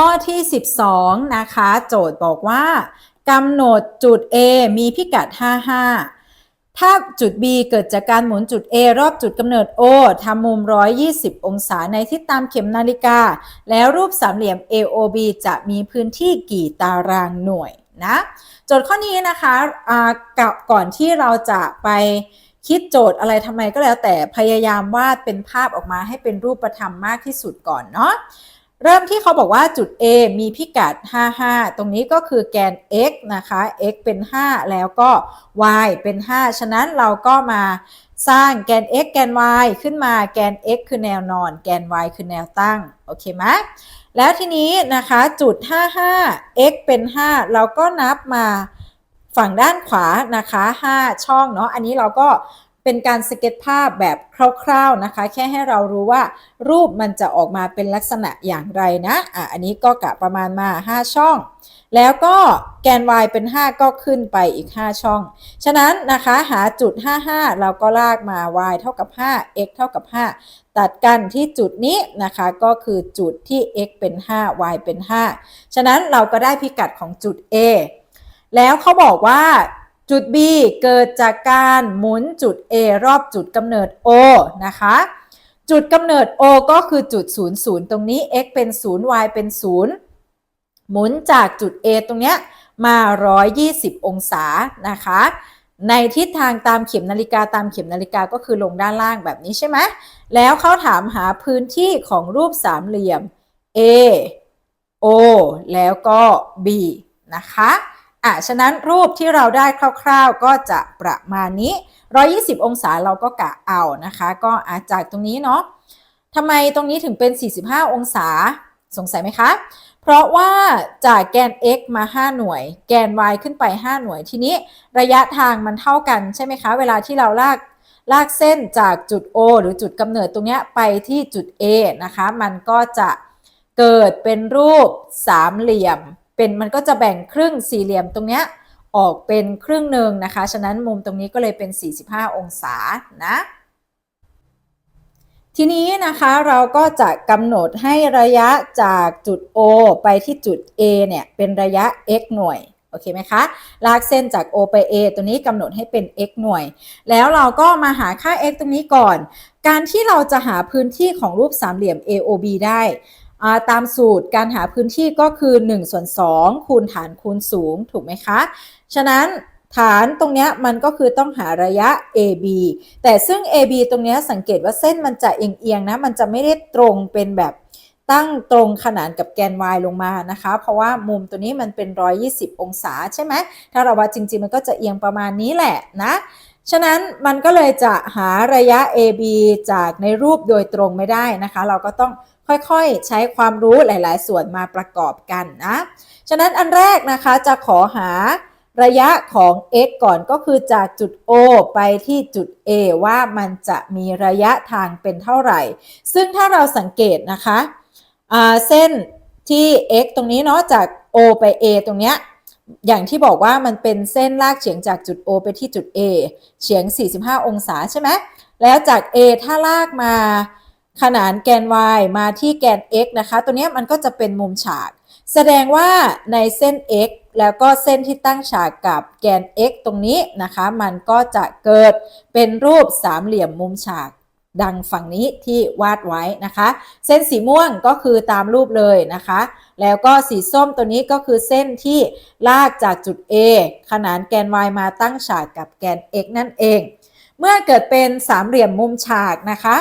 ข้อที่ 12 นะคะ โจทย์บอกว่ากำหนดจุด A มีพิกัด 55 ถ้าจุด B เกิดจากการหมุนจุด A รอบจุดกำเนิด O ทำมุม 120 องศาในทิศตามเข็มนาฬิกา แล้วรูปสามเหลี่ยม AOB จะมีพื้นที่กี่ตารางหน่วยนะโจทย์ข้อนี้นะคะะก่อนที่เราจะไปคิดโจทย์อะไรทำไมก็แล้วแต่พยายามวาดเป็นภาพออกมาให้เป็นรูปธรรมมากที่สุดก่อนเนาะ เริ่มที่เขาบอกว่าจุด A มีพิกัด 55 ตรงนี้ก็คือแกน x นะคะ x เป็น 5 แล้วก็ y เป็น 5 ฉะนั้นเราก็มาสร้างแกน x แกน y ขึ้นมาแกน x คือแนวนอน แกน y คือแนวตั้ง โอเคไหมแล้วทีนี้นะคะจุด 55 x เป็น 5 เราก็นับมาฝั่งด้านขวานะคะ 5 ช่องเนาะ อันนี้เราก็ เป็นการสเก็ตภาพแบบคร่าวๆนะคะ แค่ให้เรารู้ว่ารูปมันจะออกมาเป็นลักษณะอย่างไรนะอะอันนี้ก็กะประมาณมา 5 ช่อง แล้วก็แกน y เป็น 5 ก็ขึ้นไปอีก 5 ช่อง ฉะนั้นนะคะหาจุด 55 เราก็ลากมา y เท่ากับ 5 x เท่ากับ 5 ตัดกันที่จุดนี้นะคะก็คือจุดที่ x เป็น 5 y เป็น 5 ฉะนั้นเราก็ได้พิกัดของจุด A แล้วเขาบอกว่า จุด B เกิดจากการหมุนจุด A รอบจุดกำเนิด O นะคะ จุดกำเนิด O ก็คือจุด 0 0 ตรงนี้ x เป็น 0 y เป็น 0 หมุนจากจุด A ตรงเนี้ยมา 120 องศานะคะ ในทิศทางตามเข็มนาฬิกาตามเข็มนาฬิกาก็คือลงด้านล่างแบบนี้ใช่ไหม แล้วเขาถามหาพื้นที่ของรูปสามเหลี่ยม A O แล้วก็ B นะคะ อะฉะนั้นรูปที่เราได้คร่าวๆก็จะประมาณนี้ 120 องศาเราก็กะเอานะคะ ก็อาจากตรงนี้เนาะทำไมตรงนี้ถึงเป็น 45 องศาสงสัยไหมคะ เพราะว่าจากแกน x มา 5 หน่วย แกน y ขึ้นไป 5 หน่วยทีนี้ระยะทางมันเท่ากันใช่ไหมคะ เวลาที่เราลากลากเส้นจากจุด O หรือจุดกำเนิดตรงนี้ไปที่จุด A นะคะ มันก็จะเกิดเป็นรูปสามเหลี่ยม เป็นมันก็จะแบ่งครึ่งสี่เหลี่ยมตรงเนี้ยออกเป็นครึ่งหนึ่งนะคะ ฉะนั้นมุมตรงนี้ก็เลยเป็น 45 องศานะ ทีนี้นะคะเราก็จะกำหนดให้ระยะจากจุด O ไปที่จุด A เนี่ยเป็นระยะ x หน่วย โอเคไหมคะ ลากเส้นจาก O ไป A ตัวนี้กำหนดให้เป็น x หน่วย แล้วเราก็มาหาค่า x ตรงนี้ก่อน การที่เราจะหาพื้นที่ของรูปสามเหลี่ยม AOB ได้ ตามสูตรการหาพื้นที่ก็คือ1ส่วน2คูณฐานคูณสูงถูกไหมคะ ฉะนั้นฐานตรงนี้มันก็คือต้องหาระยะ AB แต่ซึ่ง AB ตรงนี้สังเกตว่าเส้นมันจะเอียงๆนะ มันจะไม่ได้ตรงเป็นแบบตั้งตรงขนานกับแกน y ลงมานะคะ เพราะว่ามุมตัวนี้มันเป็น 120 องศาใช่ไหม ถ้าเราวัดจริงๆ มันก็จะเอียงประมาณนี้แหละนะ ฉะนั้นมันก็เลยจะหาระยะ AB จากในรูปโดยตรงไม่ได้นะคะ เราก็ต้องค่อยๆ ใช้ความรู้หลาย ๆ ส่วนมาประกอบกันนะ ฉะนั้นอันแรกนะคะจะขอหาระยะของ x ก่อนก็คือจากจุด O ไปที่จุด A ว่ามันจะมีระยะทางเป็นเท่าไหร่ ซึ่งถ้าเราสังเกตนะคะ เส้นที่ x ตรงนี้เนาะจาก O ไป A ตรงเนี้ย อย่างที่บอกว่ามันเป็นเส้นลากเฉียงจากจุด O ไปที่จุด A เฉียง 45 องศาใช่ไหม แล้วจาก A ถ้าลากมาขนานแกน y มาที่แกน x นะคะ ตัวนี้มันก็จะเป็นมุมฉาก แสดงว่าในเส้น x แล้วก็เส้นที่ตั้งฉากกับแกน x ตรงนี้นะคะ มันก็จะเกิดเป็นรูปสามเหลี่ยมมุมฉาก ดังฝั่งนี้ที่วาดไว้นะคะ เส้นสีม่วงก็คือตามรูปเลยนะคะ แล้วก็สีส้มตัวนี้ก็คือเส้นที่ลากจากจุด A ขนานแกน y มาตั้งฉากกับแกน x นั่นเอง เมื่อเกิดเป็นสามเหลี่ยมมุมฉากนะคะ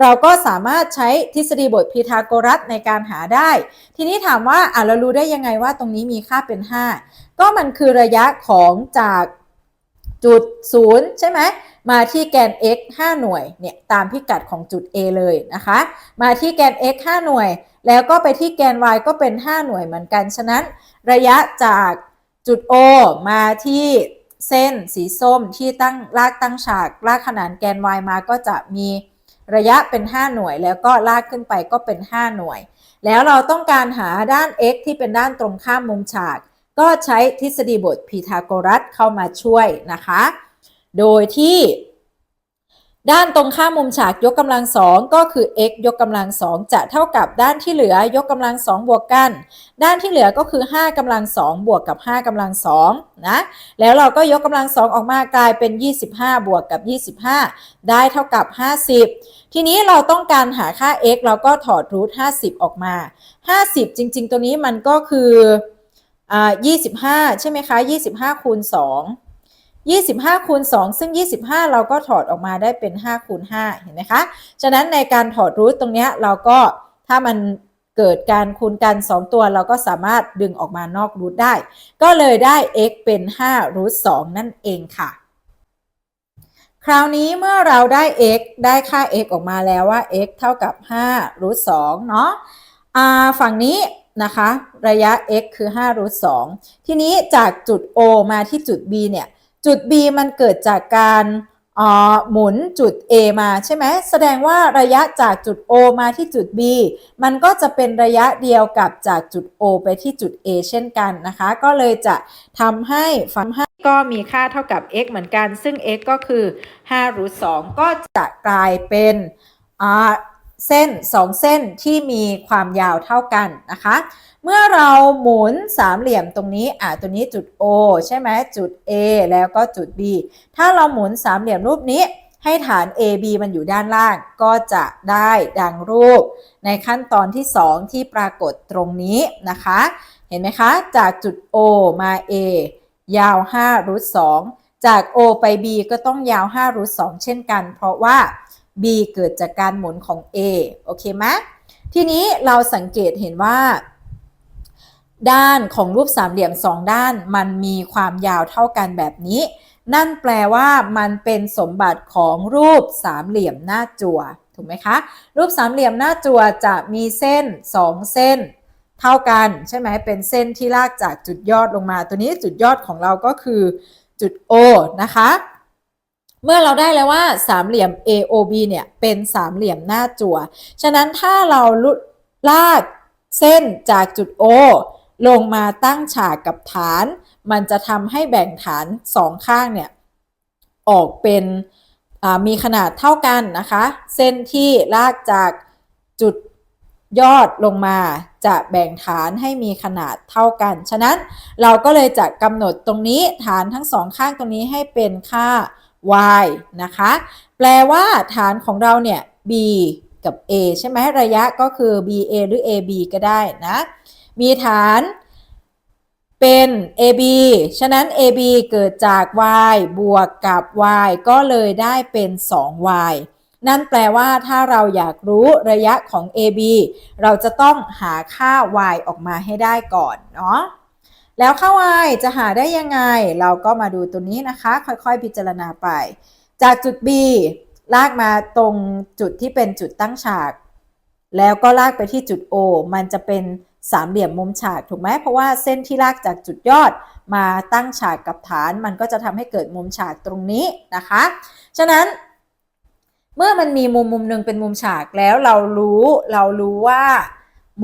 เราก็สามารถใช้ทฤษฎีบทพีทาโกรัสในการหาได้ ทีนี้ถามว่าอะเรารู้ได้ยังไงว่าตรงนี้มีค่าเป็น 5 ก็มันคือระยะของจาก จุด0ใช่ไหมมาที่แกน x 5 หน่วยเนี่ยตามพิกัดของจุด A เลยนะคะ มาที่แกน x 5 หน่วย แล้วก็ไปที่แกน y ก็เป็น 5 หน่วยเหมือนกัน ฉะนั้นระยะจากจุด O มาที่เส้นสีส้มที่ตั้งลากตั้งฉากลากขนานแกน y มาก็จะมีระยะเป็น 5 หน่วย แล้วก็ลากขึ้นไปก็เป็น 5 หน่วย แล้วเราต้องการหาด้าน x ที่เป็นด้านตรงข้ามมุมฉาก ก็ใช้ทฤษฎีบทพีทาโกรัสเข้ามาช่วยนะคะ โดยที่ ด้านตรงข้ามมุมฉากยกกำลังสองก็คือ x ยกกำลังสองจะเท่ากับด้านที่เหลือยกกำลังสองบวกกัน ด้านที่เหลือก็คือ 5กำลังสองบวกกับ 5กำลังสองนะ แล้วเราก็ยกกำลังสองออกมากลายเป็น 25 บวกกับ 25 ได้เท่ากับ 50 ทีนี้เราต้องการหาค่า x เราก็ถอดรูท50 ออกมา 50 จริง ๆ ตัวนี้มันก็คือ อ่า25ใช่ไหมคะ25คูณ2 25คูณ2ซึ่ง25เราก็ถอดออกมาได้เป็น5คูณ5เห็นไหมคะ ฉะนั้นในการถอดรูทตรงนี้เราก็ถ้ามันเกิดการคูณกัน 2 ตัวเราก็สามารถดึงออกมานอกรูทได้ ก็เลยได้ x เป็น5รูท2นั่นเองค่ะ คราวนี้เมื่อเราได้ x ได้ค่า x ออกมาแล้วว่า x เท่ากับ5รูท2เนาะฝั่งนี้ นะคะ ระยะ x คือ5รูท2ทีนี้จากจุด O มาที่จุด B เนี่ย จุด B มันเกิดจากการอ่าหมุนจุด A มาใช่ไหมแสดงว่าระยะจากจุด O มาที่จุด B มันก็จะเป็นระยะเดียวกับจากจุด O ไปที่จุด A เช่นกันนะคะ ก็เลยจะทำให้ฝั่งให้ก็มีค่าเท่ากับ x เหมือนกัน ซึ่ง x ก็คือ5รูท2ก็จะกลายเป็น เส้น 2 เส้นที่มีความยาวเท่ากันนะคะ เมื่อเราหมุนสามเหลี่ยมตรงนี้อ่าตัวนี้จุด O ใช่ไหมจุด A แล้วก็จุด B ถ้าเราหมุนสามเหลี่ยมรูปนี้ให้ฐาน AB มันอยู่ด้านล่างก็จะได้ดังรูป ในขั้นตอนที่ 2 ที่ปรากฏตรงนี้นะคะ เห็นไหมคะ จากจุด O มา A ยาว5รูท2จาก O ไป B ก็ต้องยาว5รูท2เช่นกัน เพราะว่า B เกิดจากการหมุนของ A โอเคไหมทีนี้เราสังเกตเห็นว่า ด้านของรูปสามเหลี่ยมสองด้านมันมีความยาวเท่ากันแบบนี้ นั่นแปลว่ามันเป็นสมบัติของรูปสามเหลี่ยมหน้าจั่วถูกไหมคะ รูปสามเหลี่ยมหน้าจั่วจะมีเส้น 2 เส้น เท่ากันใช่ไหมเป็นเส้นที่ลากจากจุดยอดลงมา ตัวนี้จุดยอดของเราก็คือจุด O นะคะ เมื่อเราได้แล้วว่าสามเหลี่ยม AOB เนี่ยเป็นสามเหลี่ยมหน้าจั่ว ฉะนั้นถ้าเราลุลากเส้นจากจุด O ลงมาตั้งฉากกับฐาน มันจะทำให้แบ่งฐานสองข้างเนี่ยออกเป็นมีขนาดเท่ากันนะคะ เส้นที่ลากจากจุดยอดลงมาจะแบ่งฐานให้มีขนาดเท่ากัน ฉะนั้นเราก็เลยจะกำหนดตรงนี้ฐานทั้งสองข้างตรงนี้ให้เป็นค่า y นะคะ แปลว่าฐานของเราเนี่ย b กับ a ใช่ไหมระยะก็คือ ba หรือ ab ก็ได้นะ มีฐานเป็น ab ฉะนั้น ab เกิดจาก y บวกกับ y ก็เลยได้เป็น 2y นั่นแปลว่าถ้าเราอยากรู้ระยะของ ab เราจะต้องหาค่า y ออกมาให้ได้ก่อนเนาะ แล้วค่า y จะหาได้ยังไง เราก็มาดูตัวนี้นะคะ ค่อยๆ พิจารณาไป จากจุด b ลากมาตรงจุดที่เป็นจุดตั้งฉาก แล้วก็ลากไปที่จุด O มันจะเป็นสามเหลี่ยมมุมฉากถูกไหมเพราะว่าเส้นที่ลากจากจุดยอดมาตั้งฉากกับฐาน มันก็จะทำให้เกิดมุมฉากตรงนี้นะคะ ฉะนั้น เมื่อมันมีมุมมุมหนึ่งเป็นมุมฉากแล้วเรารู้เรารู้ว่า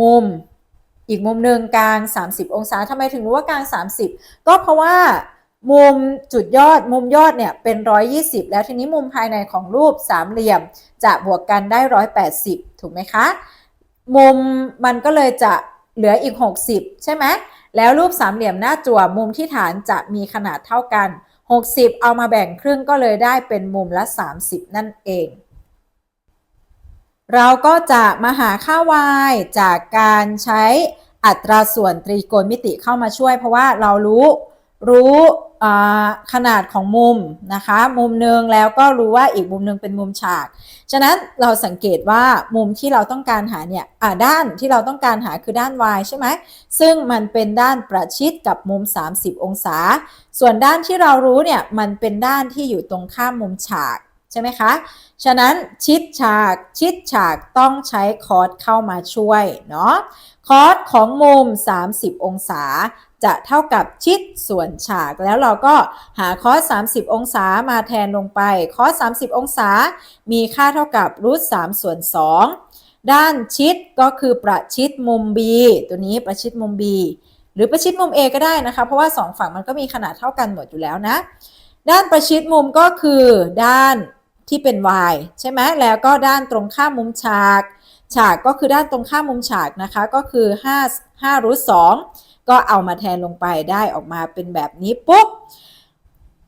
มุม อีกมุมหนึ่งกลาง 30 องศาทำไมถึงรู้ว่ากลาง 30 ก็เพราะว่ามุมจุดยอดมุมยอดเนี่ยเป็น 120 แล้วทีนี้มุมภายในของรูปสามเหลี่ยม จะบวกกันได้ 180 ถูกไหมคะ มุมมันก็เลยจะเหลืออีก 60 ใช่ไหมแล้วรูปสามเหลี่ยมหน้าจั่วมุมที่ฐานจะมีขนาดเท่ากัน 60 เอามาแบ่งครึ่งก็เลยได้เป็นมุมละ 30 นั่นเอง เราก็จะมาหาค่า y จากการใช้อัตราส่วนตรีโกณมิติเข้ามาช่วย เพราะว่าเรารู้รู้ขนาดของมุมนะคะ มุมหนึ่งแล้วก็รู้ว่าอีกมุมหนึ่งเป็นมุมฉาก ฉะนั้นเราสังเกตว่ามุมที่เราต้องการหาเนี่ยด้านที่เราต้องการหาคือด้าน y ใช่ไหมซึ่งมันเป็นด้านประชิดกับมุม 30 องศา ส่วนด้านที่เรารู้เนี่ยมันเป็นด้านที่อยู่ตรงข้ามมุมฉาก ช่ไหมคะ ฉะนั้นชิดฉากชิดฉากต้องใช้คอร์สเข้ามาช่วยเนาะ คอร์สของมุม 30 องศา จะเท่ากับชิดส่วนฉากแล้วเราก็หาคอร์ส30 องศามาแทนลงไป คอร์ส30 องศา มีค่าเท่ากับรูท3ส่วน 2 ด้านชิดก็คือประชิดมุม B ตัวนี้ประชิดมุม B หรือประชิดมุม A ก็ได้นะคะ เพราะว่า 2 ฝั่งมันก็มีขนาดเท่ากันหมดอยู่แล้วนะด้านประชิดมุมก็คือด้าน ที่เป็น y ใช่ไหมแล้วก็ด้านตรงข้ามมุมฉาก ฉากก็คือด้านตรงข้ามมุมฉากนะคะ ก็คือ5 5รูท2ก็เอามาแทนลงไปได้ออกมาเป็นแบบนี้ปุ๊บ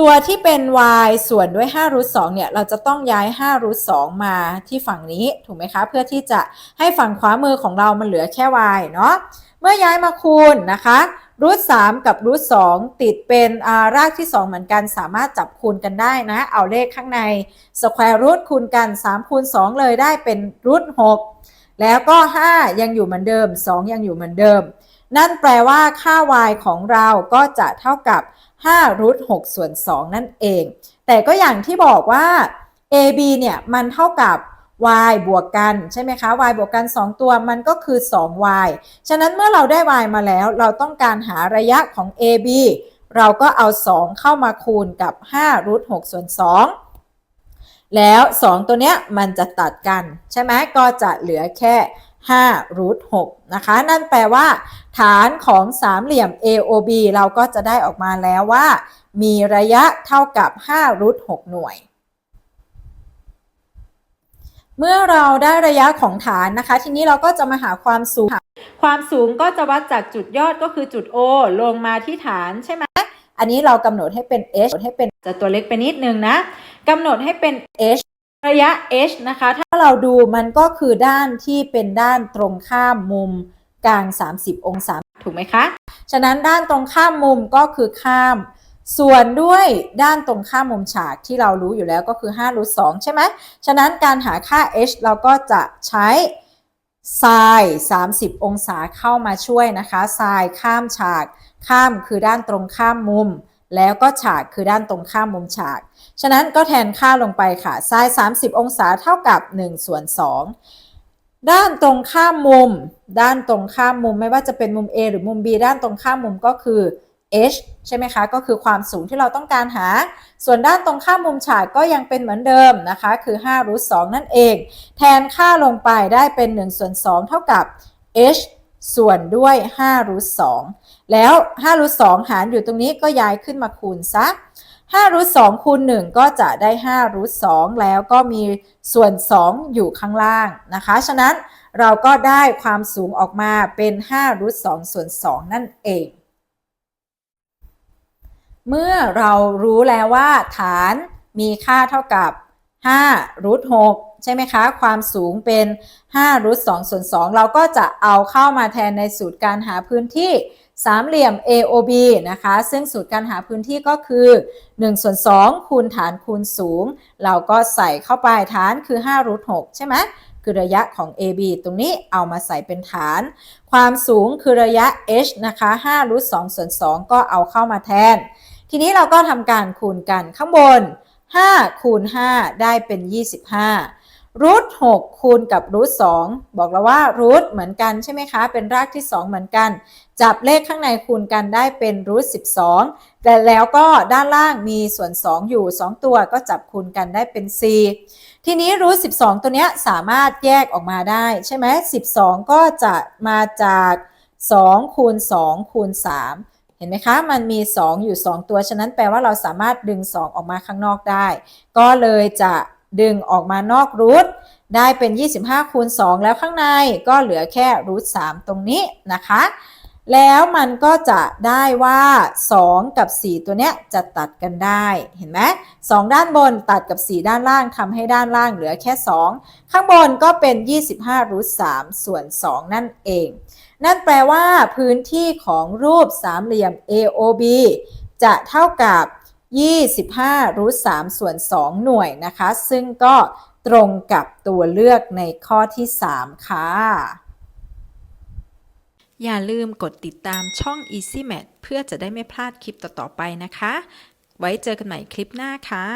ตัวที่เป็น y ส่วนด้วย5รูท2เนี่ยเราจะต้องย้าย5รูท2มาที่ฝั่งนี้ถูกไหมคะ เพื่อที่จะให้ฝั่งขวามือของเรามันเหลือแค่ y เนาะเมื่อย้ายมาคูณนะคะ รูท3กับรูท2ติดเป็นรากที่2เหมือนกันสามารถจับคูณกันได้นะ เอาเลขข้างใน square root คูณกัน3คูณ2เลยได้เป็นรูท6แล้วก็ 5 ยังอยู่เหมือนเดิม 2 ยังอยู่เหมือนเดิม นั่นแปลว่าค่า y ของเราก็จะเท่ากับ5รูท6ส่วน 2 นั่นเอง แต่ก็อย่างที่บอกว่า ab เนี่ยมันเท่ากับ y บวกกันใช่ไหมคะ y บวกกัน 2 ตัวมันก็คือ 2y ฉะนั้นเมื่อเราได้ y มาแล้ว เราต้องการหาระยะของ ab เราก็เอา 2 เข้ามาคูณกับ5รูท6ส่วน 2 แล้ว 2 ตัวเนี้ยมันจะตัดกัน ใช่ไหมก็จะเหลือแค่5รูท6นะคะ นั่นแปลว่า ฐานของสามเหลี่ยม AOB เราก็จะได้ออกมาแล้วว่า มีระยะเท่ากับ5รูท6หน่วย เมื่อเราได้ระยะของฐานนะคะ ทีนี้เราก็จะมาหาความสูง ความสูงก็จะวัดจากจุดยอดก็คือจุด O ลงมาที่ฐานใช่ไหมอันนี้เรากำหนดให้เป็น h ให้เป็นจะตัวเล็กไปนิดนึงนะกำหนดให้เป็น h ระยะ h นะคะ ถ้าเราดูมันก็คือด้านที่เป็นด้านตรงข้ามมุมกลาง 30 องศาถูกไหมคะ ฉะนั้นด้านตรงข้ามมุมก็คือข้าม ส่วนด้วยด้านตรงข้ามมุมฉากที่เรารู้อยู่แล้วก็คือ5รูท2ใช่ไหม ฉะนั้นการหาค่า h เราก็จะใช้ sin 30 องศาเข้ามาช่วยนะคะ sin ข้ามฉาก ข้ามคือด้านตรงข้ามมุม แล้วก็ฉากคือด้านตรงข้ามมุมฉาก ฉะนั้นก็แทนค่าลงไปค่ะ sin 30 องศาเท่ากับ1ส่วน2ด้านตรงข้ามมุม ด้านตรงข้ามมุมไม่ว่าจะเป็นมุม A หรือมุม B ด้านตรงข้ามมุมก็คือ h ใช่ไหมคะ ก็คือความสูงที่เราต้องการหา ส่วนด้านตรงข้ามมุมฉากก็ยังเป็นเหมือนเดิมนะคะ คือ5รูท2นั่นเอง แทนค่าลงไปได้เป็น1ส่วน2เท่ากับ h ส่วนด้วย5รูท2แล้ว5รูท2หารอยู่ตรงนี้ก็ย้ายขึ้นมาคูณซะ5รูท2คูณ 1 ก็จะได้5รูท2แล้วก็มีส่วน 2 อยู่ข้างล่างนะคะ ฉะนั้นเราก็ได้ความสูงออกมาเป็น5รูท2ส่วน 2 นั่นเอง เมื่อเรารู้แล้วว่าฐานมีค่าเท่ากับ5รูท6ใช่ไหมคะ ความสูงเป็น5รูท2ส่วน2เราก็จะเอาเข้ามาแทนในสูตรการหาพื้นที่สามเหลี่ยม AOB นะคะ ซึ่งสูตรการหาพื้นที่ก็คือ1ส่วน2คูณฐานคูณสูง เราก็ใส่เข้าไปฐานคือ5รูท6ใช่ไหมคือระยะของ AB ตรงนี้เอามาใส่เป็นฐาน ความสูงคือระยะ h นะคะ5รูท2ส่วน2ก็เอาเข้ามาแทน ทีนี้เราก็ทำการคูณกันข้างบน 5 คูณ 5 ได้เป็น 25รูท6คูณกับรูท2บอกแล้วว่ารูทเหมือนกันใช่ไหมคะ เป็นรากที่ 2 เหมือนกัน จับเลขข้างในคูณกันได้เป็นรูท12 แต่แล้วก็ด้านล่างมีส่วน 2 อยู่ 2 ตัวก็จับคูณกันได้เป็น 4 ทีนี้รูท12 ตัวเนี้ยสามารถแยกออกมาได้ใช่ไหม12 ก็จะมาจาก2คูณ2คูณ3 เห็นไหมคะ มันมี 2 อยู่ 2 ตัว ฉะนั้นแปลว่าเราสามารถดึง 2 ออกมาข้างนอกได้ ก็เลยจะดึงออกมานอกรูทได้เป็น 25 คูณ 2 แล้วข้างในก็เหลือแค่รูท3ตรงนี้นะคะ แล้วมันก็จะได้ว่า 2 กับ 4 ตัวเนี้ยจะตัดกันได้ เห็นไหม2ด้านบนตัดกับ 4 ด้านล่างทำให้ด้านล่างเหลือแค่ 2 ข้างบนก็เป็น 25รูท3ส่วน 2 นั่นเอง นั่นแปลว่าพื้นที่ของรูปสามเหลี่ยม AOB จะเท่ากับ 25รูท3ส่วน 2 หน่วยนะคะ ซึ่งก็ตรงกับตัวเลือกในข้อที่ 3 ค่ะ อย่าลืมกดติดตามช่อง Easy Math เพื่อจะได้ไม่พลาดคลิปต่อ ๆ ไปนะคะ ไว้เจอกันใหม่คลิปหน้าค่ะ